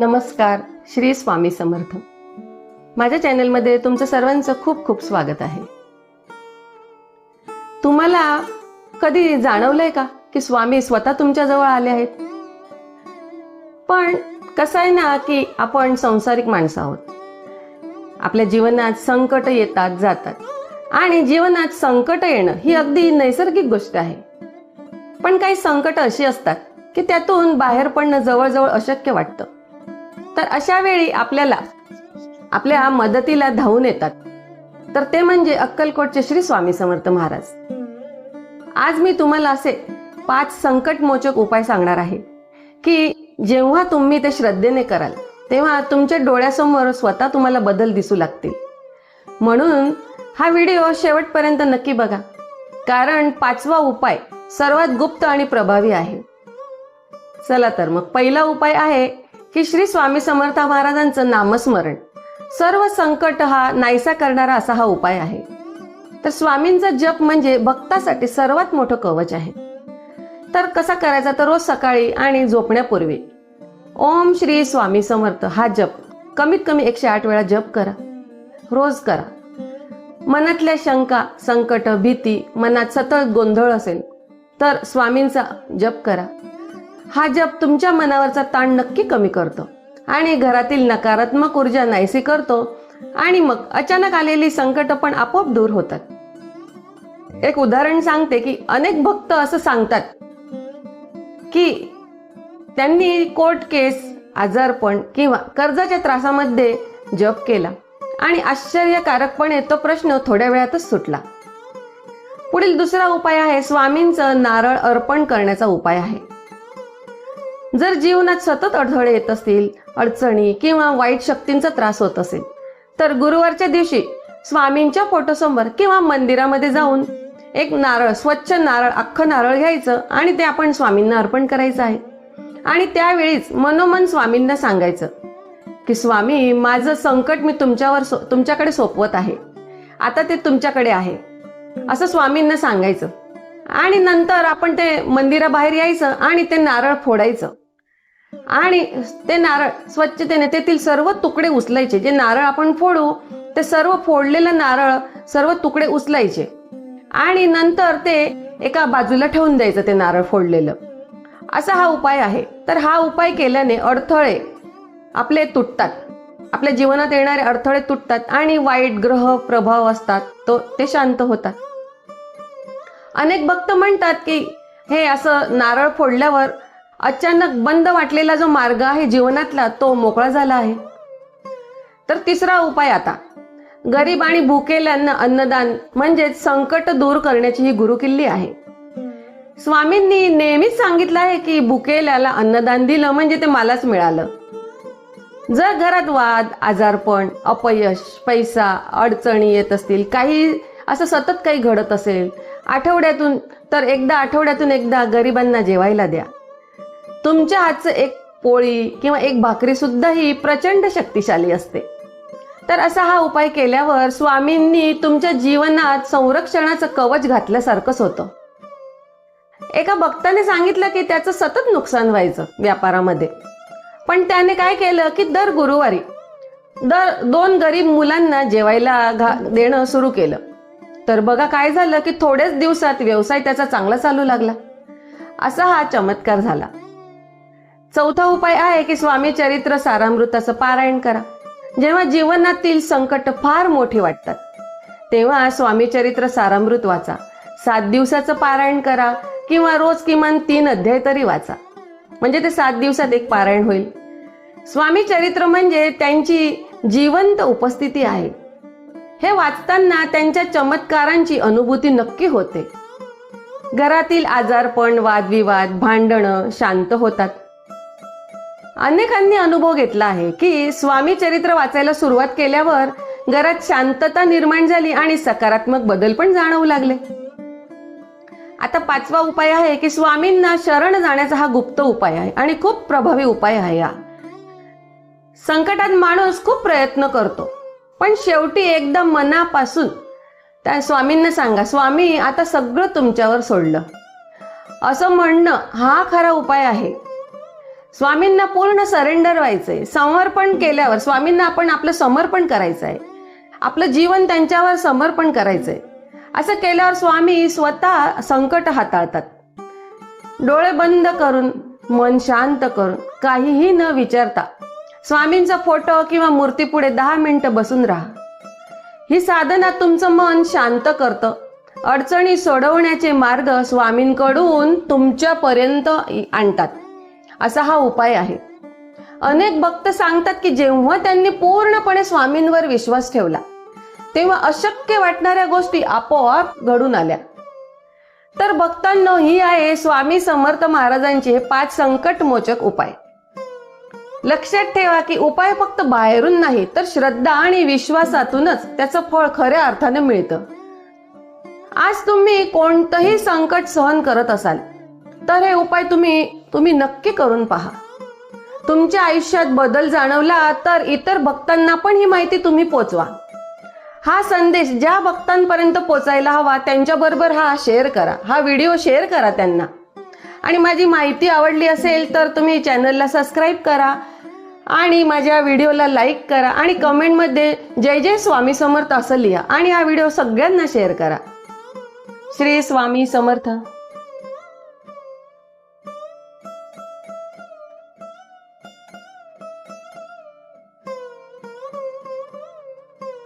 नमस्कार श्री स्वामी समर्थ. माझ्या चॅनलमध्ये तुमचं सर्वांचं खूप खूप स्वागत आहे. तुम्हाला कधी जाणवलंय का की स्वामी स्वतः तुमच्या जवळ आले आहेत? पण कसं आहे ना की आपण संसारिक माणसं आहोत. आपल्या जीवनात संकट येतात जातात. आणि जीवनात संकट येणं ही अगदी नैसर्गिक गोष्ट आहे. पण काही संकट अशी असतात की त्यातून बाहेर पडणं जवळजवळ अशक्य वाटतं. तर अशा वेळी आपल्याला आपल्या मदतीला धावून येतात. तर ते म्हणजे अक्कलकोटचे श्री स्वामी समर्थ महाराज. आज मी तुम्हाला असे पाच संकटमोचक उपाय सांगणार आहे की जेव्हा तुम्ही ते श्रद्धेने कराल तेव्हा तुमच्या डोळ्यासमोर स्वतः तुम्हाला बदल दिसू लागतील. म्हणून हा व्हिडिओ शेवटपर्यंत नक्की बघा कारण पाचवा उपाय सर्वात गुप्त आणि प्रभावी आहे. चला तर मग पहिला उपाय आहे की श्री स्वामी समर्थ महाराजांचं नामस्मरण. सर्व संकट हा नाहीसा करणारा असा हा उपाय आहे. तर स्वामींचा जप म्हणजे भक्तासाठी सर्वात मोठं कवच आहे. तर कसा करायचा तर रोज सकाळी आणि झोपण्यापूर्वी. ओम श्री स्वामी समर्थ हा जप कमीत कमी एकशे आठ वेळा जप करा. रोज करा. मनातल्या शंका संकट भीती मनात सतत गोंधळ असेल तर स्वामींचा जप करा. हा जप तुमच्या मनावरचा ताण नक्की कमी करतो आणि घरातील नकारात्मक ऊर्जा नाहीसी करतो आणि मग अचानक आलेली संकट पण आपोआप दूर होतात. एक उदाहरण सांगते की अनेक भक्त असं सांगतात की त्यांनी कोर्ट केस आजारपण किंवा कर्जाच्या त्रासामध्ये जप केला आणि आश्चर्यकारकपणे तो प्रश्न थोड्या वेळातच सुटला. पुढील दुसरा उपाय आहे स्वामींचं नारळ अर्पण करण्याचा उपाय आहे. जर जीवनात सतत अडथळे येत असतील अडचणी किंवा वाईट शक्तींचा त्रास होत असेल तर गुरुवारच्या दिवशी स्वामींच्या फोटोसमोर किंवा मंदिरामध्ये जाऊन एक नारळ स्वच्छ नारळ अख्खं नारळ घ्यायचं आणि ते आपण स्वामींना अर्पण करायचं आहे. आणि त्यावेळीच मनोमन स्वामींना सांगायचं की स्वामी माझं संकट मी तुमच्यावर सो तुमच्याकडे सोपवत आहे. आता ते तुमच्याकडे आहे. असं स्वामींना सांगायचं. आणि नंतर आपण ते मंदिराबाहेर यायचं आणि ते नारळ फोडायचं. आणि ते नारळ स्वच्छतेने तेथील सर्व तुकडे उचलायचे. जे नारळ आपण फोडू ते सर्व फोडलेलं नारळ सर्व तुकडे उचलायचे. आणि नंतर ते एका बाजूला ठेवून द्यायचं ते नारळ फोडलेलं. असा हा उपाय आहे. तर हा उपाय केल्याने अडथळे आपले तुटतात. आपल्या जीवनात येणारे अडथळे तुटतात आणि वाईट ग्रह प्रभाव असतात. तो ते शांत होतात. अनेक भक्त म्हणतात की हे असं नारळ फोडल्यावर अचानक बंद वाटलेला जो मार्ग आहे जीवनातला तो मोकळा झाला आहे. तर तिसरा उपाय आता. गरीब आणि भुकेल्यांना अन्नदान म्हणजेच संकट दूर करण्याची ही गुरुकिल्ली आहे. स्वामींनी नेहमीच सांगितलं आहे की भुकेल्याला अन्नदान दिलं म्हणजे ते मलाच मिळालं. जर घरात वाद आजारपण अपयश पैसा अडचणी येत असतील काही असं सतत काही घडत असेल आठवड्यातून तर एकदा आठवड्यातून एकदा गरिबांना जेवायला द्या. तुमच्या हातचं एक पोळी किंवा एक भाकरी सुद्धा ही प्रचंड शक्तिशाली असते. तर असा हा उपाय केल्यावर स्वामींनी तुमच्या जीवनात संरक्षणाचं कवच घातल्यासारखंच होतं. एका भक्ताने सांगितलं की त्याचं सतत नुकसान व्हायचं व्यापारामध्ये. पण त्याने काय केलं की दर गुरुवारी दर दोन गरीब मुलांना जेवायला घा देणं सुरू केलं. तर बघा काय झालं की थोड्याच दिवसात व्यवसाय त्याचा चांगला चालू लागला. असा हा चमत्कार झाला. चौथा उपाय आहे की स्वामी चरित्र सारामृताचं पारायण करा. जेव्हा जीवनातील संकट फार मोठे वाटतात तेव्हा स्वामी चरित्र सारामृत वाचा. सात दिवसाचं पारायण करा किंवा रोज किमान तीन अध्याय तरी वाचा. म्हणजे ते सात दिवसात एक पारायण होईल. स्वामी चरित्र म्हणजे त्यांची जिवंत उपस्थिती आहे. हे वाचताना त्यांच्या चमत्कारांची अनुभूती नक्की होते. घरातील आजारपण वादविवाद भांडणं शांत होतात. अनेकांनी अनुभव घेतला आहे की स्वामी चरित्र वाचायला सुरुवात केल्यावर घरात शांतता निर्माण झाली आणि सकारात्मक बदल पण जाणवू लागले. आता पाचवा उपाय आहे की स्वामींना शरण जाण्याचा हा गुप्त उपाय आहे आणि खूप प्रभावी उपाय आहे हा. संकटात माणूस खूप प्रयत्न करतो. पण शेवटी एकदम मनापासून. त्या स्वामींना सांगा स्वामी आता सगळं तुमच्यावर सोडलं. असं म्हणणं हा खरा उपाय आहे. स्वामींना पूर्ण सरेंडर व्हायचंय. समर्पण केल्यावर स्वामींना आपण आपलं समर्पण करायचं आहे आपलं जीवन त्यांच्यावर समर्पण करायचंय. असं केल्यावर स्वामी स्वतः संकट हाताळतात. डोळे बंद करून मन शांत करून काहीही न विचारता स्वामींचा फोटो किंवा मूर्तीपुढे दहा मिनिटं बसून राहा. ही साधना तुमचं मन शांत करतं. अडचणी सोडवण्याचे मार्ग स्वामींकडून तुमच्यापर्यंत आणतात. असा हा उपाय आहे. अनेक भक्त सांगतात की जेव्हा त्यांनी पूर्णपणे स्वामींवर विश्वास ठेवला तेव्हा अशक्य वाटणाऱ्या गोष्टी आपोआप घडून आल्या. तर भक्तांनो ही आहे स्वामी समर्थ महाराजांचे हे पाच संकटमोचक उपाय. लक्षात ठेवा की उपाय फक्त बाहेरून नाही तर श्रद्धा आणि विश्वासातूनच त्याचं फळ खऱ्या अर्थाने मिळतं. आज तुम्ही कोणतंही संकट सहन करत असाल तर हे उपाय तुम्ही तुम्ही नक्की करून पहा. तुमच्या आयुष्यात बदल जाणवला तर इतर भक्तांना पण ही माहिती तुम्ही पोचवा. हा संदेश ज्या भक्तांपर्यंत पोचायला हवा त्यांच्याबरोबर हा शेअर करा. हा व्हिडिओ शेअर करा त्यांना. आणि माझी माहिती आवडली असेल तर तुम्ही चॅनलला सबस्क्राईब करा आणि माझ्या व्हिडिओला लाईक करा आणि कमेंटमध्ये जय जय स्वामी समर्थ असं लिहा. आणि हा व्हिडिओ सगळ्यांना शेअर करा. श्री स्वामी समर्थ.